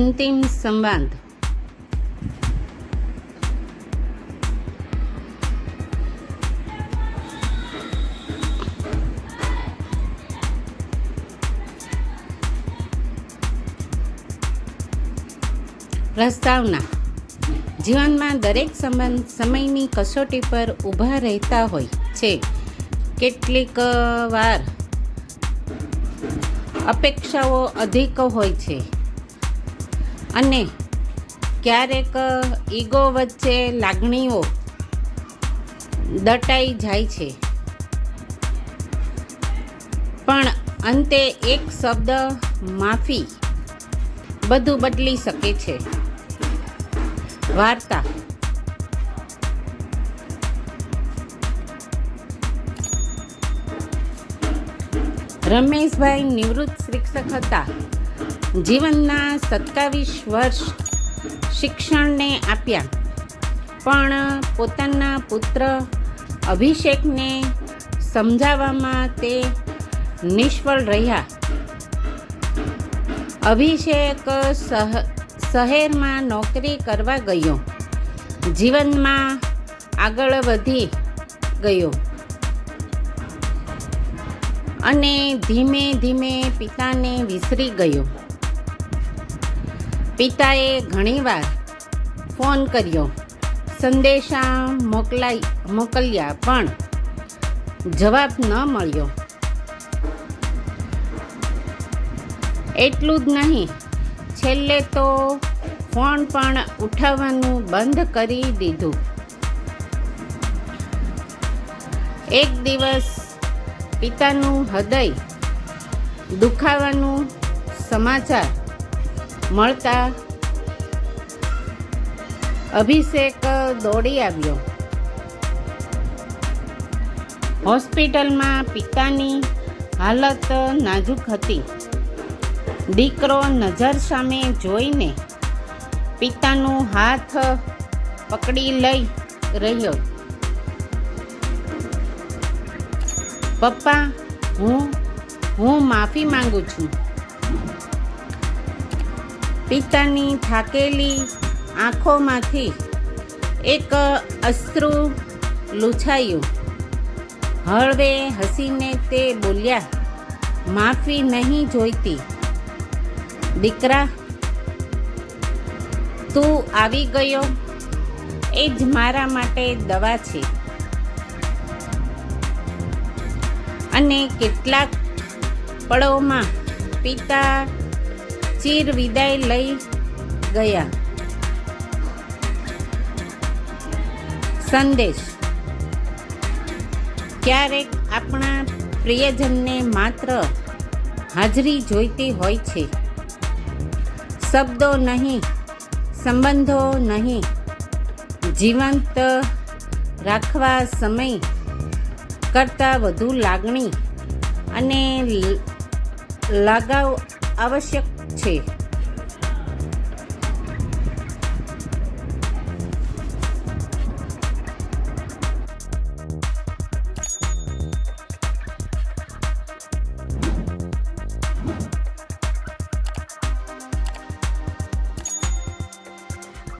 અંતિમ સંવાદ. પ્રસ્તાવના. જીવનમાં દરેક સંબંધ સમયની કસોટી પર ઊભા રહેતા હોય છે. કેટલીક વાર અપેક્ષાઓ અધિક હોય છે. અને ક્યારેક ઈગો વચ્ચે લાગણીઓ દટાઈ જાય છે. પણ અંતે એક શબ્દ માફી બધું બદલી શકે છે. વાર્તા. રમેશભાઈ નિવૃત્ત શિક્ષક હતા. જીવનના સત્તાવીસ વર્ષ શિક્ષણને આપ્યા. પણ પોતાના પુત્ર અભિષેકને સમજાવવામાં તે નિષ્ફળ રહ્યા. અભિષેક શહ શહેરમાં નોકરી કરવા ગયો. જીવનમાં આગળ વધી ગયો. અને ધીમે ધીમે પિતાને વિસરી ગયો. પિતાએ ઘણીવાર ફોન કર્યો. સંદેશા મોકલાઈ, મોકલ્યા પણ જવાબ ન મળ્યો. એટલું જ નહીં, છેલ્લે તો ફોન પણ ઉઠાવવાનું બંધ કરી દીધું. એક દિવસ પિતાનું હૃદય દુખાવાનું સમાચાર મળતા. અભિષેક દોડી આવ્યો. હોસ્પિટલમાં પિતાની હાલત નાજુક હતી. દીકરો નજર સામે જોઈને પિતાનો હાથ પકડી લઈ રહ્યો. પપ્પા, હું હું માફી માંગુ છું. પિતાની થાકેલી આંખોમાંથી એક અશ્રુ લૂછાયું. હળવે હસીને તે બોલ્યા, માફી નહીં જોઈતી. દીકરા, તું આવી ગયો. એ જ મારા માટે દવા છે. અને કેટલાક પળોમાં પિતા ચીર વિદાય લઈ ગયા. સંદેશ. ક્યારેક આપણા પ્રિયજનને માત્ર હાજરી જોઈતી હોય છે. શબ્દો નહીં, સંબંધો નહીં, જીવંત રાખવા સમય કરતાં વધુ લાગણી અને લગાવ આવશ્યક છે.